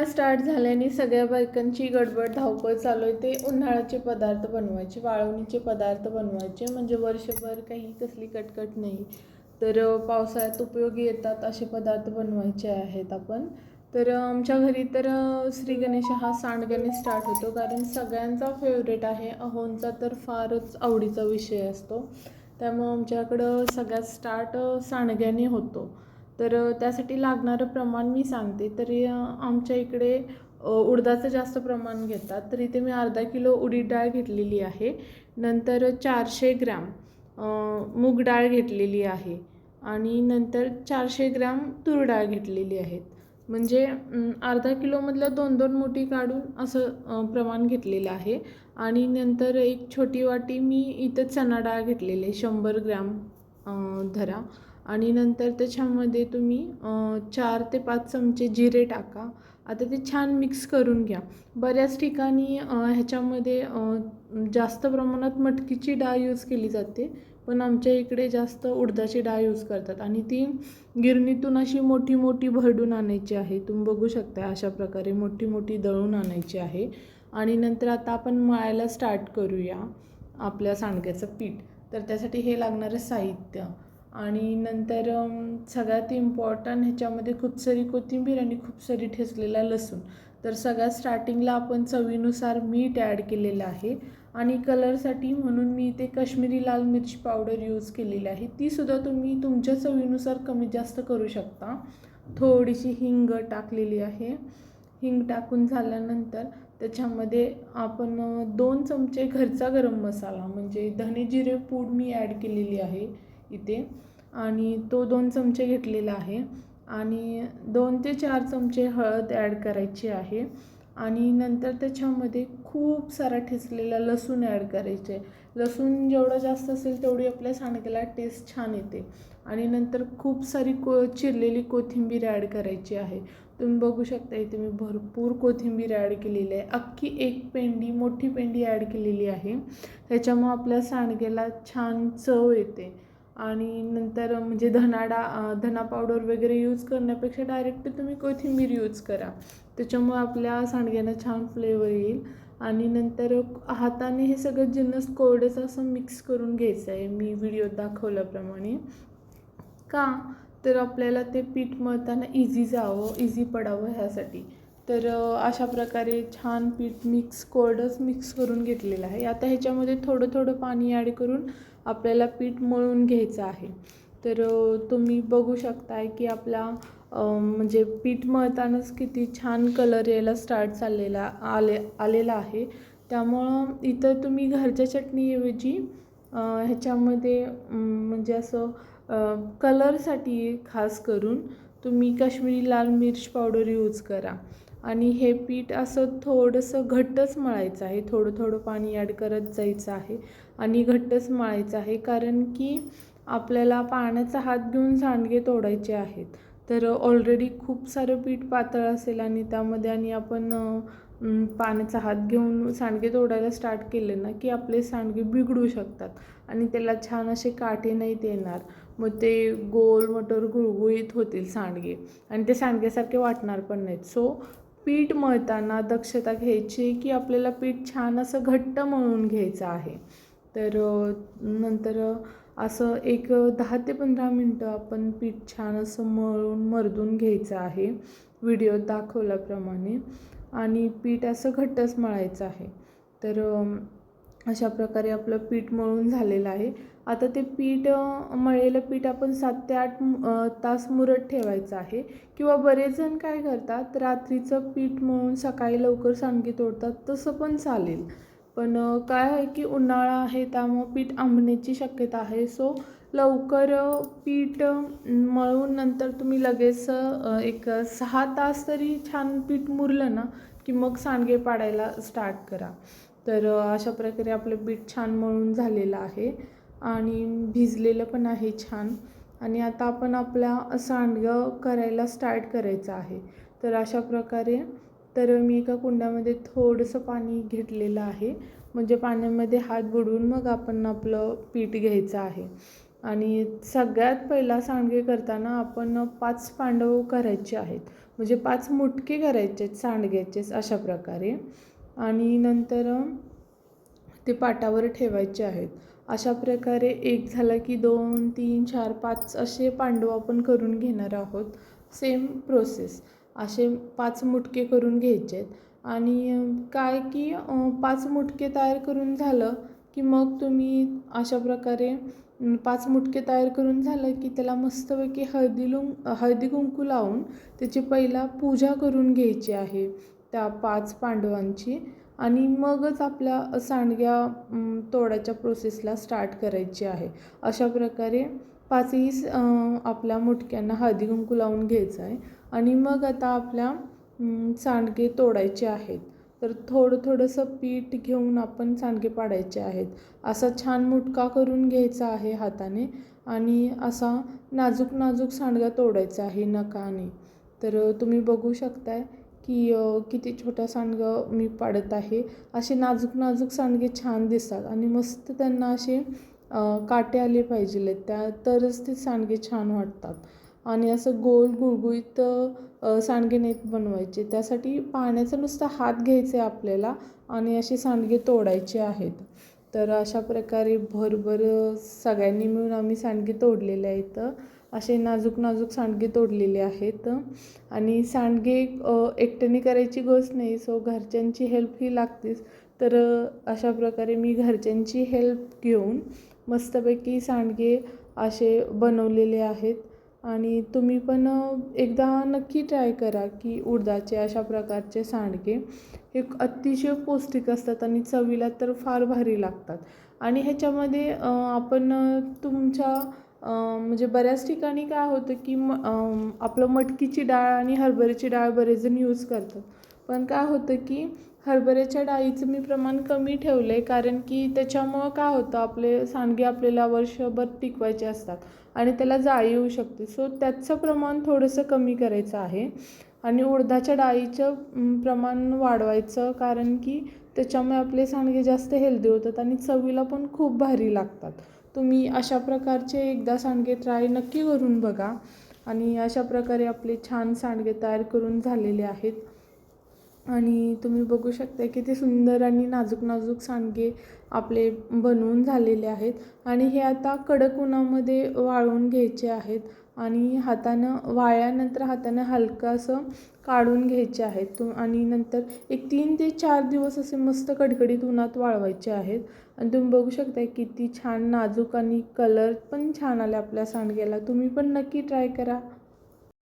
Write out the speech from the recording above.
उन्हाळा स्टार्ट झाल्याने सगळ्या बायकांची गडबड धावपळ चालू आहे. ते उन्हाळ्याचे पदार्थ बनवायचे वाळवणीचे पदार्थ बनवायचे. म्हणजे वर्षभर काही कसली कटकट नाही. तर पावसाळ्यात उपयोगी येतात असे पदार्थ बनवायचे आहेत आपण. तर आमच्या घरी तर श्री गणेश हा सांडग्याने स्टार्ट होतो. कारण सगळ्यांचा फेवरेट आहे. अहोंचा तर फारच आवडीचा विषय असतो. त्यामुळं आमच्याकडं सगळ्यात स्टार्ट सांडग्याने होतो. तर त्यासाठी लागणारं प्रमाण मी सांगते. तरी आमच्या इकडे उडदाचं जास्त प्रमाण घेतात. तर इथे मी अर्धा किलो उडीद डाळ घेतलेली आहे. नंतर चारशे ग्रॅम मूग डाळ घेतलेली आहे. आणि नंतर चारशे ग्रॅम तूर डाळ घेतलेली आहेत. म्हणजे अर्धा किलोमधलं दोन दोन मोठी काढून असं प्रमाण घेतलेलं आहे. आणि नंतर एक छोटी वाटी मी इथं चणा डाळ घेतलेली आहे. शंभर ग्रॅम धरा. आणि नंतर त्याच्यामध्ये तुम्ही चार ते पाच चमचे जिरे टाका. आता ते छान मिक्स करून घ्या. बऱ्याच ठिकाणी ह्याच्यामध्ये जास्त प्रमाणात मटकीची डाळ यूज केली जाते पण आमच्या इकडे जास्त उडदाची डाळ यूज करतात. आणि ती गिरणीतून अशी मोठी मोठी भरडून आणायची आहे. तुम्ही बघू शकता अशा प्रकारे मोठी मोठी दळून आणायची आहे. आणि नंतर आता आपण मळायला स्टार्ट करूया आपल्या सांडग्याचं पीठ. तर त्यासाठी हे लागणारं साहित्य. आणि नंतर सगळ्यात इम्पॉर्टंट ह्याच्यामध्ये खूप सारी कोथिंबीर आणि खूप सारी ठेचलेला लसूण. तर सगळ्यात स्टार्टिंगला आपण चवीनुसार मीठ ॲड केलेलं आहे. आणि कलरसाठी म्हणून मी इथे काश्मीरी लाल मिरची पावडर यूज केलेली आहे. तीसुद्धा तुम्ही तुमच्या चवीनुसार कमी जास्त करू शकता. थोडीशी हिंग टाकलेली आहे. हिंग टाकून झाल्यानंतर त्याच्यामध्ये आपण दोन चमचे घरचा गरम मसाला म्हणजे धने जिरे पूड मी ॲड केलेली आहे. इथे. आणि तो दोन चमचे घेतलेला आहे. आणि दोन ते चार चमचे हळद ॲड करायची आहे. आणि नंतर त्याच्यामध्ये खूप सारा ठेचलेला लसूण ॲड करायचे. लसूण जेवढं जास्त असेल तेवढी आपल्या सांडग्याला टेस्ट छान येते. आणि नंतर खूप सारी को चिरलेली कोथिंबीर ॲड करायची आहे. तुम्ही बघू शकता इथे मी भरपूर कोथिंबीर ॲड केलेली आहे. अख्खी एक पेंडी मोठी पेंडी ॲड केलेली आहे. त्याच्यामुळं आपल्या सांडग्याला छान चव येते. आणि नंतर म्हणजे धनाडा धना पावडर वगैरे यूज करण्यापेक्षा डायरेक्ट तुम्ही कोथिंबीर यूज करा. त्याच्यामुळे आपल्या सांडग्यांना छान फ्लेवर येईल. आणि नंतर हाताने हे सगळं जिन्नस कोरडेचं असं मिक्स करून घ्यायचं आहे. मी व्हिडिओत दाखवल्याप्रमाणे. का? तर आपल्याला ते पीठ मळताना इझी जावं इझी पडावं ह्यासाठी. तर अशा प्रकारे छान पीठ मिक्स कोरडंच मिक्स करून घेतलेलं आहे. आता ह्याच्यामध्ये थोडं थोडं पाणी ॲड करून आपल्याला पीठ मळून घ्यायचं आहे. तर तुम्ही बघू शकताय की आपला म्हणजे पीठ मळतानाच किती छान कलर यायला स्टार्ट चाललेला आले आलेला आहे. त्यामुळं इथं तुम्ही घरच्या चटणीऐवजी ह्याच्यामध्ये म्हणजे असं कलरसाठी खास करून तुम्ही काश्मीरी लाल मिर्च पावडर यूज करा. आणि हे पीठ असं थोडंसं घट्टच मळायचं आहे. थोडं थोडं पाणी ॲड करत जायचं आहे आणि घट्टच मळायचं आहे कारण की आपल्याला पाण्याचा हात घेऊन सांडगे तोडायचे आहेत. तर ऑलरेडी खूप सारं पीठ पातळ असेल आणि त्यामध्ये आणि आपण पाण्याचा हात घेऊन सांडगे तोडायला स्टार्ट केले ना की आपले सांडगे बिघडू शकतात आणि त्याला छान असे काटे नाहीत येणार. मग ते गोल मटर गुळगुळीत होतील सांडगे आणि ते सांडग्यासारखे वाटणार पण नाहीत. सो पीठ मळताना दक्षता घ्यायची की आपल्याला पीठ छान असं घट्ट मळून घ्यायचं आहे. तर नंतर असं एक दहा ते पंधरा मिनटं आपण पीठ छान असं मळून मर्दून घ्यायचं आहे. व्हिडिओत दाखवल्याप्रमाणे. आणि पीठ असं घट्टच मळायचं आहे. तर अशा प्रकारे आपलं पीठ मळून झालेलं आहे. आता ते पीठ मळलेलं पीठ आपण सात ते आठ तास मुरत ठेवायचं आहे. किंवा बरेच जण काय करतात रात्रीचं पीठ मळून सकाळी लवकर सांडगे तोडतात तसं पण चालेल. पण काय आहे की उन्हाळा आहे त्यामुळं पीठ आंबण्याची शक्यता आहे. सो लवकर पीठ मळून नंतर तुम्ही लगेच एक सहा तास तरी छान पीठ मुरलं ना की मग सांडगे पाडायला स्टार्ट करा. तर अशा प्रकारे आपलं पीठ छान मळून झालेलं आहे. आणि भिजलेलं पण आहे छान. आणि आता आपण आपला सांडगं करायला स्टार्ट करायचं आहे. तर अशा प्रकारे तर मी एका कुंडामध्ये थोडंसं पाणी घेतलेलं आहे. म्हणजे पाण्यामध्ये हात बुडवून मग आपण आपलं पीठ घ्यायचं आहे. आणि सगळ्यात पहिला सांडगे करताना आपण पाच पांडव करायचे आहेत. म्हणजे पाच मुटके करायचे आहेत सांडग्याचेच अशा प्रकारे. आणि नंतर ते पाटावर ठेवायचे आहेत. अशा प्रकारे एक झालं की दोन तीन चार पाच असे पांडव आपण करून घेणार आहोत. सेम प्रोसेस असे पाच मुटके करून घ्यायचे आहेत. आणि काय की पाच मुटके तयार करून झालं की मग तुम्ही अशा प्रकारे पाच मुटके तयार करून झालं की त्याला मस्तपैकी हळदी लुं हळदी कुंकू लावून त्याची पहिला पूजा करून घ्यायची आहे त्या पाच पांडवांची. आणि मगच आपल्या सांडग्या तोडायच्या प्रोसेसला स्टार्ट करायची आहे. अशा प्रकारे पाचही आपल्या मुटक्यांना हळदी कुंकू लावून घ्यायचं आहे. आणि मग आता आपल्या सांडगे तोडायचे आहेत. तर थोडं थोडंसं पीठ घेऊन आपण सांडगे पाडायचे आहेत. असा छान मुटका करून घ्यायचा आहे हाताने आणि असा नाजूक नाजूक सांडगा तोडायचा आहे नकाने. तर तुम्ही बघू शकताय की किती छोटा सांडगं मी पाडत आहे. असे नाजूक नाजूक सांडगे छान दिसतात आणि मस्त त्यांना असे काटे आले पाहिजे त्या तरच ते सांडगे छान वाटतात. आणि असं गोल गुळगुळीत सांडगे नाहीत बनवायचे. त्यासाठी पाण्याचा नुसता हात घ्यायचे आपल्याला आणि असे सांडगे तोडायचे आहेत. तर अशा प्रकारे भरभर सगळ्यांनी मिळून आम्ही सांडगे तोडलेले आहेत. असे नाजूक नाजूक सांडगे तोडलेले आहेत. आणि सांडगे एकट्याने करायची गोष्ट नाही. सो घरच्यांची हेल्प ही लागतेच. तर अशा प्रकारे मी घरच्यांची हेल्प घेऊन मस्तपैकी सांडगे असे बनवलेले आहेत. आणि तुम्ही पण एकदा नक्की ट्राय करा की उडदाचे अशा प्रकारचे सांडगे. हे अतिशय पौष्टिक असतात आणि चवीला तर फार भारी लागतात. आणि ह्याच्यामध्ये आपण तुमच्या म्हणजे बऱ्याच ठिकाणी काय होतं की म आपलं मटकीची डाळ आणि हरभऱ्याची डाळ बरेच जण यूज करतात. पण काय होतं की हरभऱ्याच्या डाळीचं मी प्रमाण कमी ठेवलं आहे कारण की त्याच्यामुळं काय होतं आपले सांडगे आपल्याला वर्षभर टिकवायचे असतात आणि त्याला जाळी येऊ शकते. सो त्याचं प्रमाण थोडंसं कमी करायचं आहे आणि उडदाच्या डाळीचं प्रमाण वाढवायचं कारण की त्याच्यामुळे आपले सांडगे जास्त हेल्दी होतात आणि चवीला पण खूप भारी लागतात. तुम्ही अशा प्रकारचे एकदा सांडगे ट्राय नक्की करून बघा. आणि अशा प्रकारे आपले छान सांडगे तयार करून झालेले आहेत. आणि तुम्ही बघू शकता किती सुंदर आणि नाजूक नाजूक सांडगे आपले बनवून झालेले आहेत. आणि हे आता कडक उन्हामध्ये वाळवून घ्यायचे आहेत. आणि हातानं वाळल्यानंतर हातानं हलकं असं काढून घ्यायचे आहेत. तु आणि नंतर एक तीन ते चार दिवस असे मस्त कडकडीत उन्हात वाळवायचे आहेत. आणि तुम्ही बघू शकता किती छान नाजूक आणि कलर पण छान आले आपल्या सांडग्याला. तुम्ही पण नक्की ट्राय करा.